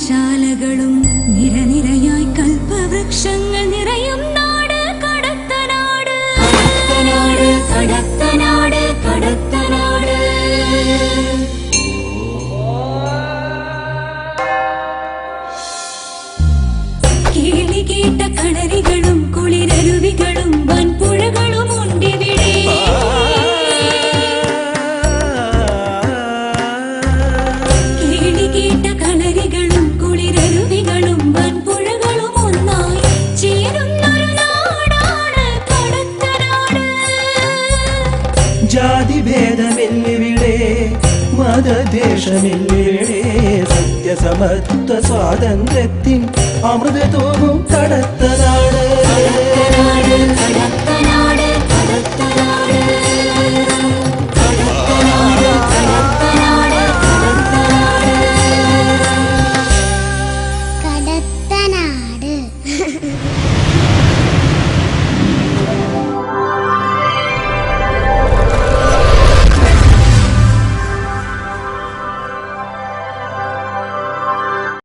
ശാലകളും നിരനിരയായി കൽപ്പവൃക്ഷങ്ങൾ നിറയും നാട് കടത്തനാട് കടത്തനാട് കടത്തനാട് കടത്തനാട് ജാതി ഭേദമില്ലിവിടെ മതദേശമില്ലിവിടെ സത്യസമത്വ സ്വാതന്ത്ര്യത്തിൻ അമൃതത്വവും കടത്ത നാട് കടത്തനാട്.